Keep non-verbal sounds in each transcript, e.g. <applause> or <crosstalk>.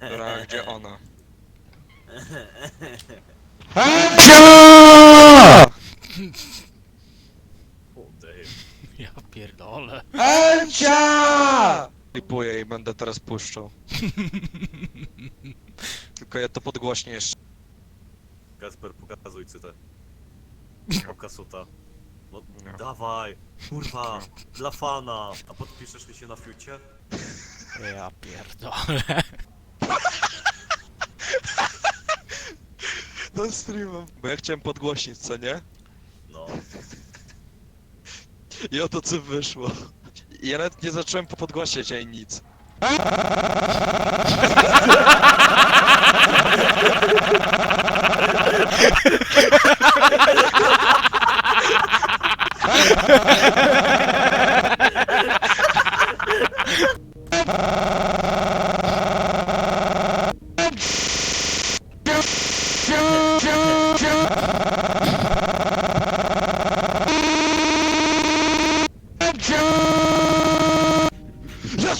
Dobra, gdzie ona? Damn. Ja pierdolę. Encia! Klipuję i będę teraz puszczał. Tylko ja to podgłośnię jeszcze. Kasper, pokazuj cytę. <laughs> Oka suta. No, No. dawaj, kurwa, <laughs> dla fana. A podpiszesz mi się na fiucie? Ja pierdolę. <laughs> No streamem. Bo ja chciałem podgłośnić, co nie? No. I oto co wyszło. I Ja nawet nie zacząłem podgłaśniać ani nic. <laughs>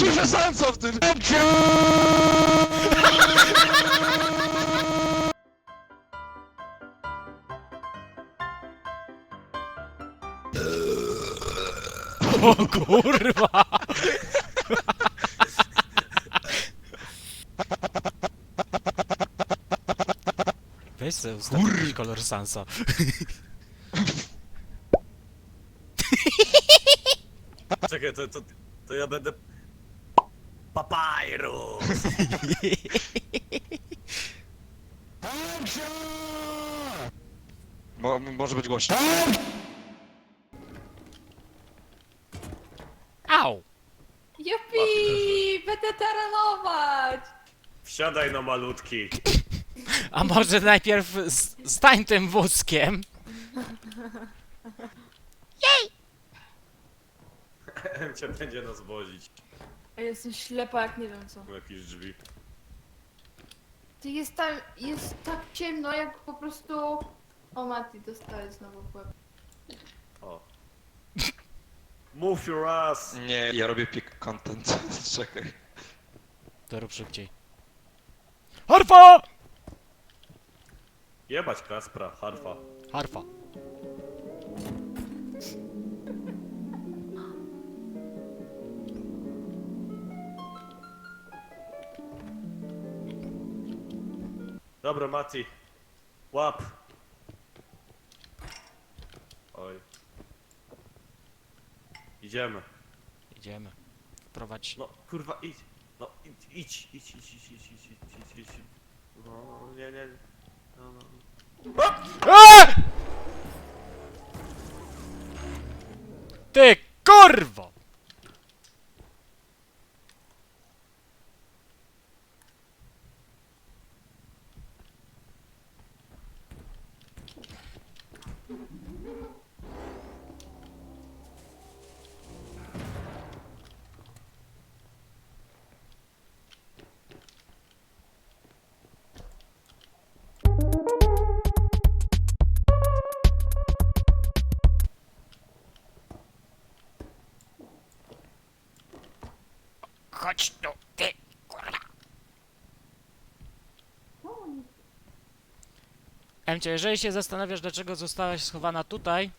Ja słyszę sensa w tym! O kurwa! Weź sobie ustaw jakiś kolor Sansa. Czekaj, to, to, to ja będę... Papyrus! <laughs> Mo może być głośno. Au! Jupi! Będę terenować! Wsiadaj na malutki. <laughs> A może najpierw s- stań tym wózkiem? <laughs> Cię będzie nas wozić. A jestem ślepa jak nie wiem co. Tu jakieś drzwi. Ty jest tam, jest tak ciemno jak po prostu... O Mati, dostaję znowu w łeb. O. Move your ass! Nie, ja robię peak content. <laughs> Czekaj. To rób szybciej. Harfa! Jebać Kaspra, harfa. Harfa. Dobra, Mati. Łap. Oj. Idziemy. Idziemy. Wprowadź. No, kurwa, idź. No, idź, idź, idź, idź, idź, idź, idź, idź, idź. No, nie, nie. No, no. Eee! Ty kurwo! Chodź tu, ty kurwa! Emcie, jeżeli się zastanawiasz, dlaczego zostałaś schowana tutaj,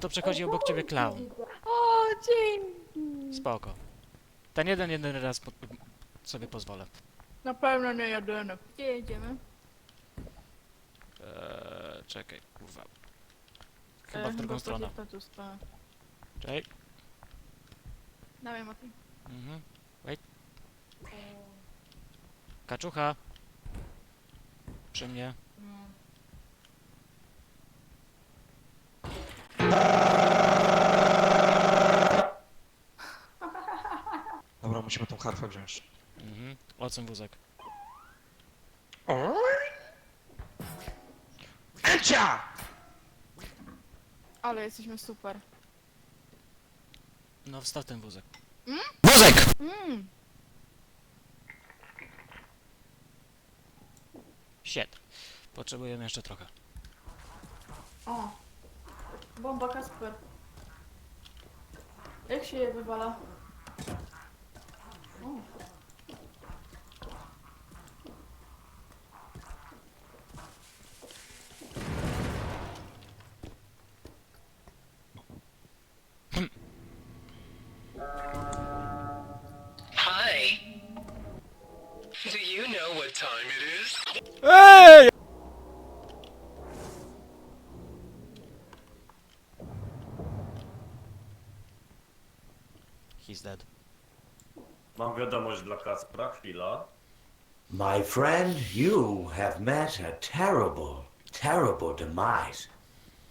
to przechodzi obok ciebie klaun. O, dzięki! Spoko. Ten jeden, jeden raz po, sobie pozwolę. Na pewno nie jedyny. Gdzie jedziemy? Eee, czekaj, kurwa. Chyba w drugą to stronę. Dawaj Mati. Mhm. Wait. Kaczucha. Przy mnie. Dobra, musimy tą harfę wziąć. Mhm. Ocen wózek. Encia! Ale jesteśmy super. No wstaw ten wózek. Mm? Wózek! Mmm, Shit. Potrzebujemy jeszcze trochę. o. Bomba Kasper. Jak się je wywala? He's dead. Mam wiadomość dla Kacpra, chwila. My friend, you have met a terrible, terrible demise.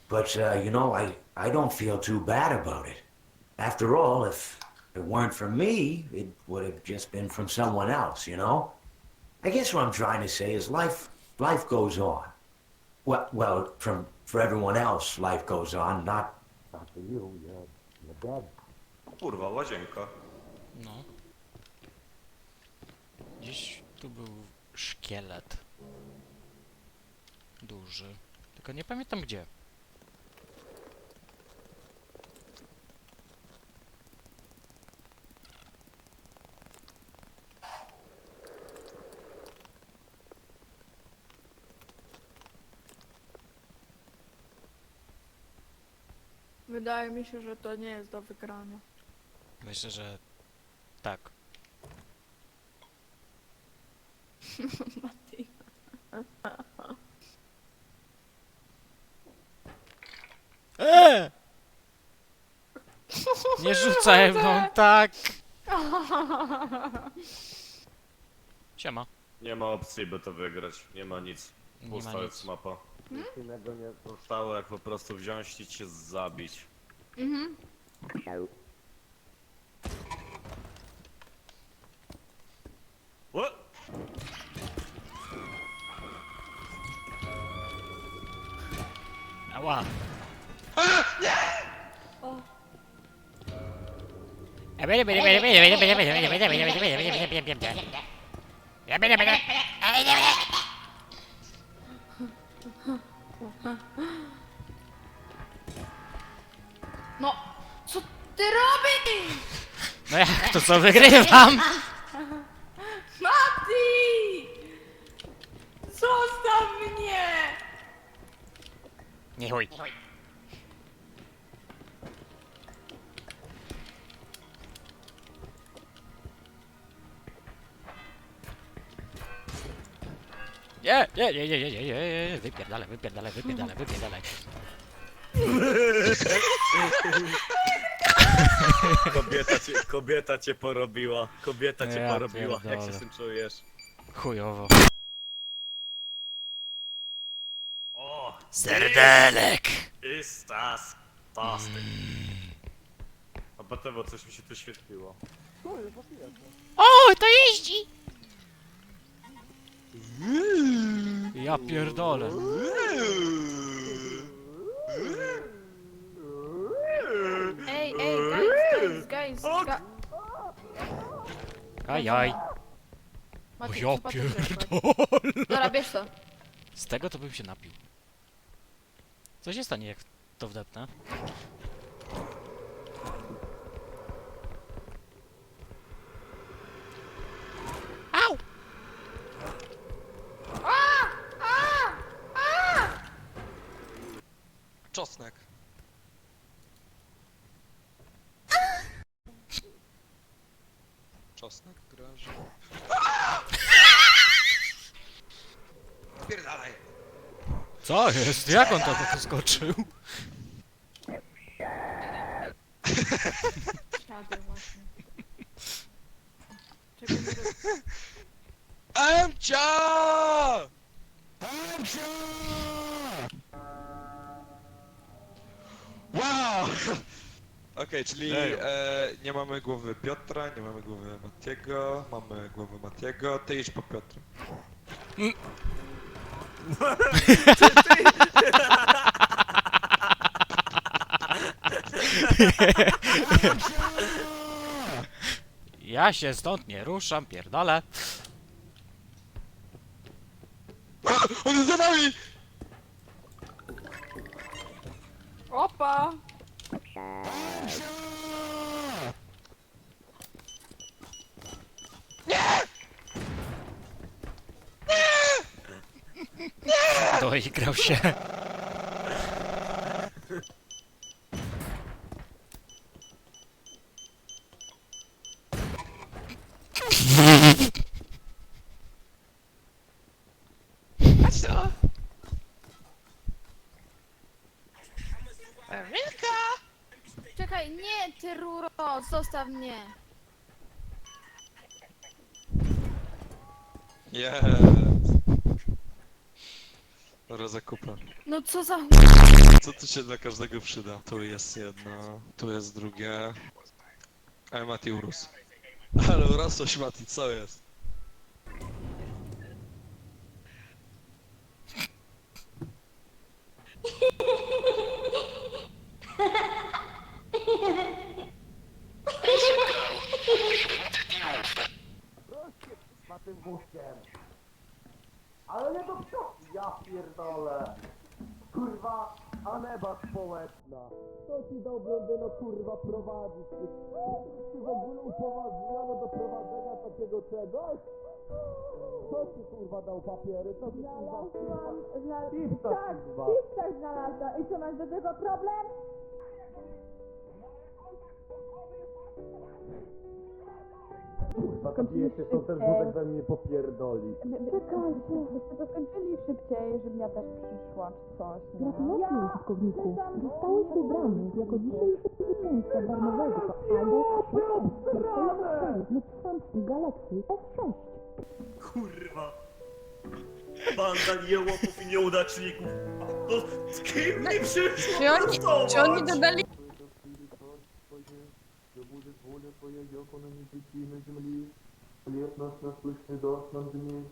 But, uh, you know, I, I don't feel too bad about it. After all, if it weren't for me, it would have just been from someone else, you know? I guess what I'm trying to say is life, life goes on. Well, well, from, for everyone else, life goes on, not, not for you, you're, you're dead. Kurwa, łazienka. No. Gdzieś tu był szkielet. Duży. Tylko nie pamiętam gdzie. Wydaje mi się, że to nie jest do wygrania. Myślę, że tak. <laughs> Eee! Nie rzucaj mną, tak! <laughs> Siema. Nie ma opcji, by to wygrać. Nie ma nic. Nie ma Pusta jest nic. mapa. Nic innego nie zostało, jak po prostu wziąć i cię zabić. Mhm. Ała! O. No, co ty robisz? No jak to co wygrywam? Mati! Zostaw mnie! Nie chuj. Nie, nie, nie, nie, nie, nie, nie, nie, wypierdalaj, wypierdalaj, wypierdalaj, wypierdalaj. <laughs> Kobieta cię, kobieta cię porobiła. Kobieta cię Ja porobiła. Jak się pierdolę. z tym czujesz? Chujowo. Serdelek! Is das fantastic. A potem bo coś mi się tu świetliło. O, to jeździ! Ja pierdolę. Ej, ej, guys, guys, guys, ga... Ajaj. O Mati, ja co patrzysz, jak pierdolę. Dobra, bierz to. Z tego to bym się napił. Co się stanie jak to wdepnę? Au! Czosnek. Czosnek, graży. Spierdalaj! <laughs> Co jest? Jak on tam skoczył? Siadę właśnie. Czego nie robię? Emcia! Wow! Okej, czyli Ej. e, nie mamy głowy Piotra, nie mamy głowy Matiego, mamy głowę Matiego, ty idź po Piotra. Ja się stąd nie ruszam, pierdolę. On jest za nami! Opa! Doigrał się. Czekaj, nie, ty ruro, zostaw mnie. Jest. Rozakupa. No co za. Co tu się dla każdego przyda? Tu jest jedno, tu jest drugie. A Mati urósł. Ale urosłeś Mati, co jest? Pierdolę! Kurwa, ameba społeczna! Co ci dał blondyno kurwa prowadzić? Ty, ty w ogóle upoważniono do prowadzenia takiego czegoś? Co ci kurwa dał papiery? Co ci kurwa... Znalazłam, Co tak, kurwa? tak znalazłam. I co, masz do tego problem? Kurwa, zabijecie, to ten wózek we mnie popierdoli. Czekajcie, byście to skończyli szybciej, żebym ja też przyszła, czy coś, nie? Gratulacje, użytkowniku. Zostałeś wybrany jako dzisiejszy zwycięzca darmowego albo S6 lub Samsung Galaxy S6. Kurwa! Banda jełopów i nieudaczników! No, z kim mi przyszło Czy oni, czy oni pracować? dodali... Да будет воля Твоя, яко на земли. Хлеб наш насущный дашь нам дней,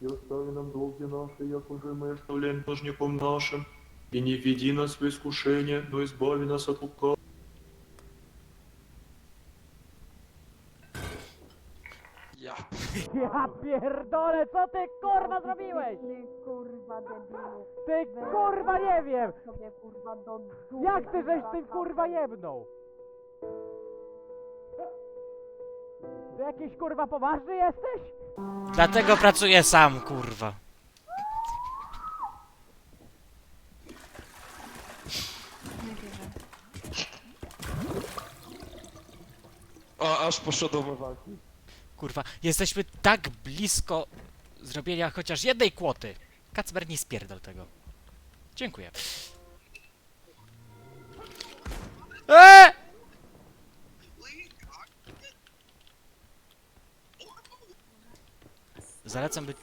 и остави нам долги наши, яко же мы оставляем должником нашим. И не введи нас в искушение, но избави нас от лукавого. Ja. Ja pierdolę, co ty kurwa zrobiłeś? Ty kurwa debilu. Ty kurwa nie wiem! Sobie kurwa do. Jak ty żeś tym kurwa jebnął? Ty jakiś kurwa poważny jesteś? Dlatego pracuję sam, kurwa. O, aż poszedł walki. Kurwa, jesteśmy tak blisko zrobienia chociaż jednej kłoty. Kacper, nie spierdol tego. Dziękuję. Eee! Zalecam być